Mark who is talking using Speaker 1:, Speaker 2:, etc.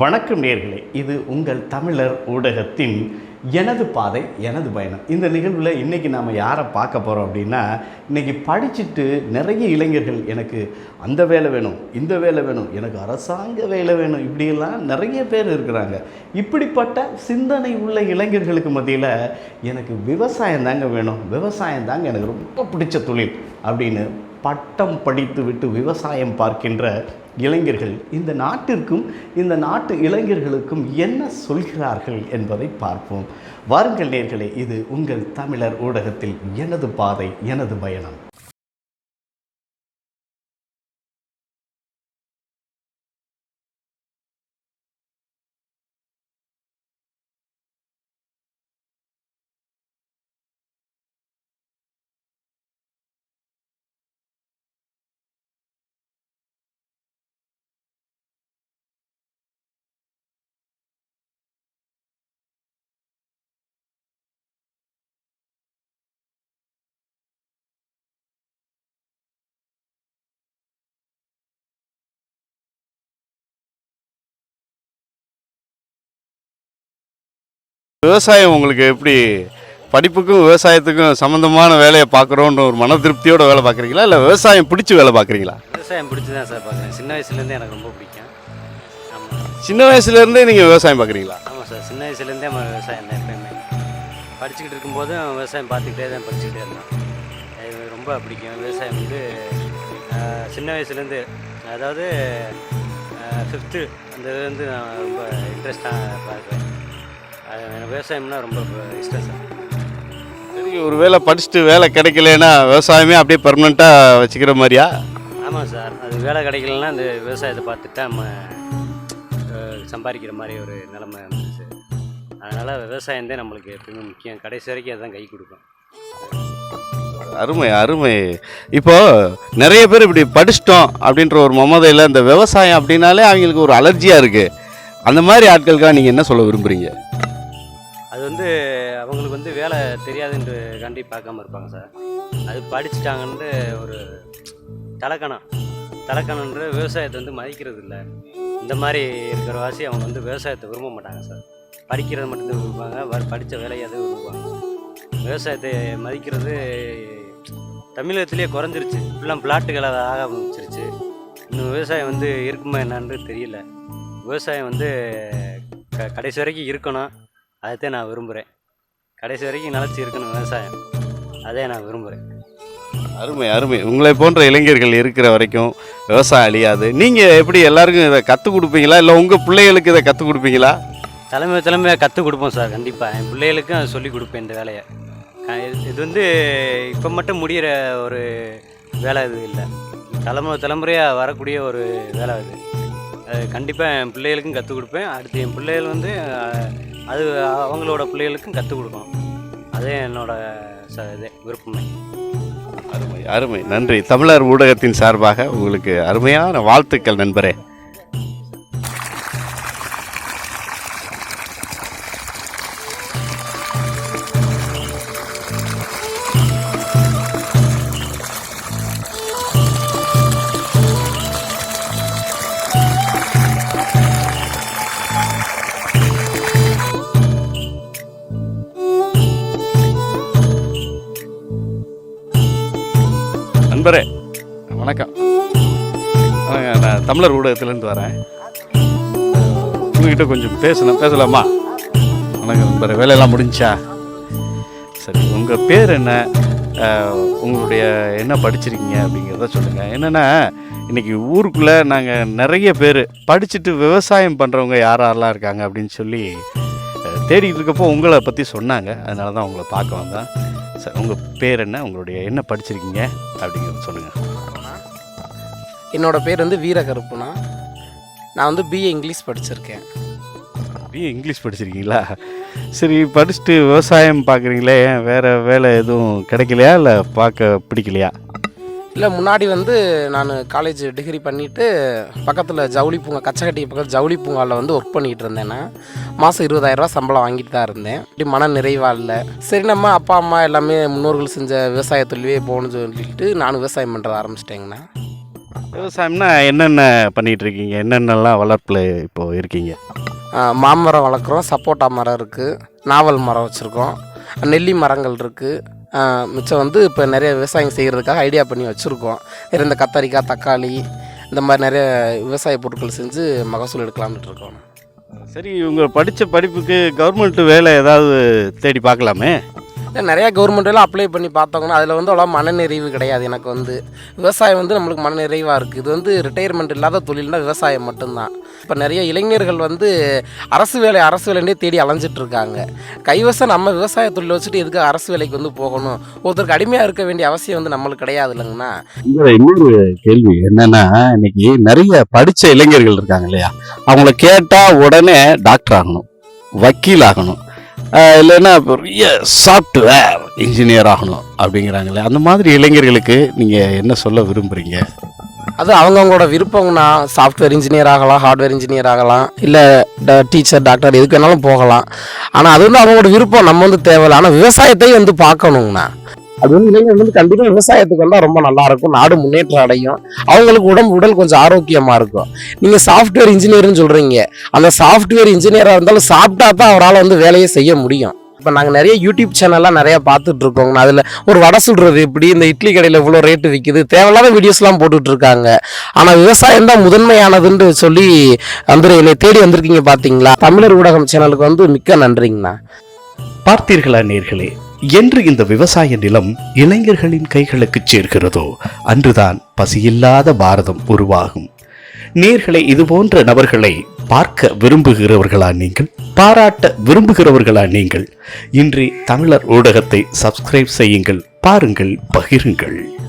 Speaker 1: வணக்கம் நேர்களே இது உங்கள் தமிழர் ஊடகத்தின் எனது பாதை எனது பயணம். இந்த நிகழ்வில் இன்றைக்கி நாம் யாரை பார்க்க போகிறோம் அப்படின்னா இன்றைக்கி படிச்சுட்டு நிறைய இளைஞர்கள் எனக்கு அந்த வேலை வேணும் இந்த வேலை வேணும் எனக்கு அரசாங்க வேலை வேணும் இப்படியெல்லாம் நிறைய பேர் இருக்கிறாங்க. இப்படிப்பட்ட சிந்தனை உள்ள இளைஞர்களுக்கு மத்தியில் எனக்கு விவசாயம் தாங்க வேணும் விவசாயம் தாங்க எனக்கு ரொம்ப பிடிச்ச தொழில் அப்படின்னு பட்டம் படித்துவிட்டு விவசாயம் பார்க்கின்ற இளைஞர்கள் இந்த நாட்டிற்கும் இந்த நாட்டு இளைஞர்களுக்கும் என்ன சொல்கிறார்கள் என்பதை பார்ப்போம். வாருங்கள் நேர்களே இது உங்கள் தமிழர் ஊடகத்தில் எனது பாதை எனது பயணம்.
Speaker 2: விவசாயம் உங்களுக்கு எப்படி? படிப்புக்கும் விவசாயத்துக்கும் சம்மந்தமான வேலையை பார்க்குறோன்ற ஒரு மன திருப்தியோட வேலை பார்க்குறீங்களா? இல்லை விவசாயம் பிடிச்சி வேலை பார்க்குறீங்களா?
Speaker 3: விவசாயம் பிடிச்சி தான் சார் பார்க்குறேன். சின்ன வயசுலேருந்தே எனக்கு ரொம்ப பிடிக்கும். ஆமாம்.
Speaker 2: சின்ன வயசுலேருந்தே நீங்கள் விவசாயம் பார்க்குறீங்களா?
Speaker 3: ஆமாம் சார். சின்ன வயசுலேருந்தே நம்ம விவசாயம் தான் எப்பயுமே. படிச்சுக்கிட்டு இருக்கும்போதும் விவசாயம் பார்த்துக்கிட்டே தான் படிச்சுக்கிட்டே இருந்தோம் அது ரொம்ப பிடிக்கும். விவசாயம் வந்து சின்ன வயசுலேருந்து அதாவது ஃபிஃப்த்து அந்த இது வந்து நான் ரொம்ப இன்ட்ரெஸ்டாக பார்க்குறேன். அது எனக்கு விவசாயம்னா ரொம்ப இஷ்டம் சார்.
Speaker 2: சரி ஒரு வேலை படிச்சுட்டு வேலை கிடைக்கலன்னா விவசாயமே அப்படியே பர்மனெண்ட்டாக வச்சுக்கிற மாதிரியா?
Speaker 3: ஆமாம் சார் அது வேலை கிடைக்கலன்னா அந்த விவசாயத்தை பார்த்துட்டு நம்ம சம்பாதிக்கிற மாதிரி ஒரு நிலமை இருந்துச்சு அதனால் விவசாயம் தான் நம்மளுக்கு எப்பயுமே முக்கியம். கடைசி வரைக்கும் அதுதான் கை கொடுக்கும்.
Speaker 2: அருமை அருமை. இப்போ நிறைய பேர் இப்படி படிச்சிட்டோம் அப்படின்ற ஒரு மமதையில் இந்த விவசாயம் அப்படின்னாலே அவங்களுக்கு ஒரு அலர்ஜியாக இருக்குது அந்த மாதிரி ஆட்களுக்காக நீங்கள் என்ன சொல்ல விரும்புகிறீங்க
Speaker 3: அது வந்து அவங்களுக்கு வந்து வேலை தெரியாதுன்ற கண்டி பார்க்காம இருப்பாங்க சார். அது படிச்சுட்டாங்கன்ட்டு ஒரு தலக்கணம். தலக்கணன்ற விவசாயத்தை வந்து மதிக்கிறது இல்லை. இந்த மாதிரி இருக்கிற வாசி அவங்க வந்து விவசாயத்தை விரும்ப மாட்டாங்க சார். படிக்கிறது மட்டும்தான் விரும்புவாங்க. வர படித்த வேலையை அதை விரும்புவாங்க. விவசாயத்தை மதிக்கிறது தமிழகத்துலேயே குறைஞ்சிருச்சு. ஃபுல்லாக பிளாட்டுகளை ஆக ஆரம்பிச்சிருச்சு. இன்னும் விவசாயம் வந்து இருக்குமா என்னான்னு தெரியல. விவசாயம் வந்து க கடைசி வரைக்கும் இருக்கணும். அதைத்தான் நான் விரும்புகிறேன் கடைசி வரைக்கும் நிலச்சி இருக்கணும் விவசாயம். அதே நான் விரும்புகிறேன்
Speaker 2: அருமை அருமை. உங்களை போன்ற இளைஞர்கள் இருக்கிற வரைக்கும் விவசாயம் அழியாது. நீங்கள் எப்படி எல்லாருக்கும் இதை கற்றுக் கொடுப்பீங்களா? இல்லை உங்கள் பிள்ளைகளுக்கு இதை கற்றுக் கொடுப்பீங்களா?
Speaker 3: தலைமை தலைமையாக கற்றுக் கொடுப்போம் சார் கண்டிப்பாக என் பிள்ளைகளுக்கும் அதை சொல்லிக் கொடுப்பேன் இந்த வேலையை. இது- வந்து இப்போ மட்டும் முடிகிற ஒரு வேலை இது இல்லை. தலைமுறை தலைமுறையாக வரக்கூடிய ஒரு வேலை இது. கண்டிப்பாக என் பிள்ளைகளுக்கும் கற்றுக் கொடுப்பேன். அடுத்து என் பிள்ளைகள் வந்து அது அவங்களோட பிள்ளைகளுக்கும் கற்றுக் கொடுக்கணும். அதே என்னோட ச இது விருப்பமே.
Speaker 2: அருமை அருமை. நன்றி. தமிழர் ஊடகத்தின் சார்பாக உங்களுக்கு அருமையான வாழ்த்துக்கள் நண்பரே. நண்பரே வணக்கம். நான் தமிழர் ஊடகத்திலேருந்து வரேன். உங்ககிட்ட கொஞ்சம் பேசணும் பேசலாமா? வணக்கம் நண்பரே வேலையெல்லாம் முடிஞ்சா? சரி உங்கள் பேர் என்ன? உங்களுடைய என்ன படிச்சிருக்கீங்க அப்படிங்கிறத சொல்லுங்கள் என்னென்னா இன்றைக்கி ஊருக்குள்ளே நாங்கள் நிறைய பேர் படிச்சுட்டு விவசாயம் பண்ணுறவங்க யார் யாரெல்லாம் இருக்காங்க அப்படின்னு சொல்லி தேடிக்கிட்டு இருக்கப்போ உங்களை பற்றி சொன்னாங்க. அதனால தான் உங்களை பார்க்க வந்தேன். சார் உங்கள் பேர் என்ன? உங்களுடைய என்ன படிச்சிருக்கீங்க? அப்படிங்கிறத சொல்லுங்கள்
Speaker 4: என்னோட பேர் வந்து வீரகருப்புனா நான் வந்து பிஏ இங்கிலீஷ் படிச்சிருக்கேன்.
Speaker 2: பிஏ இங்கிலீஷ் படிச்சிருக்கீங்களா? சரி படிச்சுட்டு விவசாயம் பார்க்குறீங்களே ஏன் வேறு வேலை எதுவும் கிடைக்கலையா? இல்லை பார்க்க பிடிக்கலையா?
Speaker 4: இல்லை முன்னாடி வந்து நான் காலேஜ் டிகிரி பண்ணிவிட்டு பக்கத்தில் ஜவுளி பூங்கா கச்சகட்டி பக்கத்தில் ஜவுளி பூங்காவில் வந்து ஒர்க் பண்ணிகிட்டு இருந்தேன் நான். மாதம் இருபதாயிரரூவா சம்பளம் வாங்கிட்டு தான் இருந்தேன். இப்படி மன நிறைவாக இல்லை. சரி நம்ம அப்பா அம்மா எல்லாமே முன்னோர்கள் செஞ்ச விவசாய தொழிலே போகணும்னு சொல்லிட்டு நானும் விவசாயம் பண்ணுறது ஆரம்பிச்சிட்டேங்கண்ணா
Speaker 2: விவசாயம்னா என்னென்ன பண்ணிட்டு இருக்கீங்க? என்னென்னலாம் வளர்ப்பில் இப்போ இருக்கீங்க?
Speaker 4: மாமரம் வளர்க்குறோம் சப்போட்டா மரம் இருக்குது நாவல் மரம் வச்சுருக்கோம் நெல்லி மரங்கள் இருக்குது மிச்சம் வந்து இப்போ நிறைய விவசாயம் செய்கிறதுக்காக ஐடியா பண்ணி வச்சுருக்கோம். இருந்த இந்த கத்தரிக்காய் தக்காளி இந்த மாதிரி நிறைய விவசாய பொருட்கள் செஞ்சு மகசூல் எடுக்கலாம்னு இருக்கோம்.
Speaker 2: சரி இவங்க படித்த படிப்புக்கு கவர்மெண்ட் வேலை ஏதாவது தேடி பார்க்கலாமே?
Speaker 4: இல்லை நிறையா கவர்மெண்ட் எல்லாம் அப்ளை பண்ணி பார்த்தோங்கன்னா அதில் வந்து அவ்வளோ மனநிறைவு கிடையாது எனக்கு வந்து. விவசாயம் வந்து நம்மளுக்கு மனநிறைவாக இருக்குது இது வந்து ரிட்டையர்மெண்ட் இல்லாத தொழில்னா விவசாயம் மட்டும்தான். இப்போ நிறைய இளைஞர்கள் வந்து அரசு வேலை அரசு வேலைன்னே தேடி அலைஞ்சிட்டு இருக்காங்க. கைவசம் நம்ம விவசாய தொழில் வச்சுட்டு எதுக்கு அரசு வேலைக்கு வந்து போகணும்? ஒருத்தருக்கு அடிமையாக இருக்க வேண்டிய அவசியம் வந்து நம்மளுக்கு கிடையாது இல்லைங்கண்ணா.
Speaker 2: இன்னொரு கேள்வி என்னன்னா இன்னைக்கு நிறைய படித்த இளைஞர்கள் இருக்காங்க இல்லையா? அவங்கள கேட்டால் உடனே டாக்டர் ஆகணும் வக்கீல் ஆகணும். இல்லைன்னா பெரிய சாஃப்ட்வேர் இன்ஜினியர் ஆகணும் அப்படிங்கிறாங்களே. அந்த மாதிரி இளைஞர்களுக்கு நீங்கள் என்ன சொல்ல விரும்புகிறீங்க
Speaker 4: அது அவங்கவுங்களோட விருப்பம்னா சாஃப்ட்வேர் இன்ஜினியர் ஆகலாம் ஹார்ட்வேர் இன்ஜினியர் ஆகலாம் இல்லை டீச்சர் டாக்டர் எதுக்கு வேணாலும் போகலாம். ஆனால் அது வந்து அவங்களோட விருப்பம் நம்ம வந்து தேவையில்லை. ஆனால் விவசாயத்தையும் வந்து பார்க்கணுங்கண்ணா. அது வந்து இளைஞர்கள் வந்து கண்டிப்பாக விவசாயத்துக்கு வந்தால் ரொம்ப நல்லா இருக்கும். நாடு முன்னேற்றம் அடையும். அவங்களுக்கு உடம்பு உடல் கொஞ்சம் ஆரோக்கியமாக இருக்கும். நீங்கள் சாஃப்ட்வேர் இன்ஜினியர்னு சொல்கிறீங்க அந்த சாஃப்ட்வேர் இன்ஜினியராக இருந்தாலும் சாப்பிட்டா தான் அவரால் வந்து வேலையை செய்ய முடியும். இப்போ நாங்கள் நிறைய யூடியூப் சேனல்லாம் நிறையா பார்த்துட்டு இருக்கோங்க அதில் ஒரு வடை சுடுறது எப்படி இந்த இட்லி கடையில் இவ்வளோ ரேட்டு விற்கிது தேவையில்லாத வீடியோஸ்லாம் போட்டுட்ருக்காங்க ஆனால் விவசாயம் தான் முதன்மையானதுன்னு சொல்லி வந்து என்னை தேடி வந்திருக்கீங்க பார்த்தீங்களா தமிழர் ஊடகம் சேனலுக்கு வந்து மிக்க நன்றிங்கண்ணா.
Speaker 1: பார்த்தீர்களா நேர்களே? என்று இந்த விவசாய நிலம் இளைஞர்களின் கைகளுக்கு சேர்கிறதோ அன்றுதான் பசியில்லாத பாரதம் உருவாகும். நேர்களை இது போன்ற நபர்களை பார்க்க விரும்புகிறவர்களா நீங்கள்? பாராட்ட விரும்புகிறவர்களா நீங்கள்? இன்றி தமிழர் ஊடகத்தை சப்ஸ்கிரைப் செய்யுங்கள் பாருங்கள் பகிருங்கள்.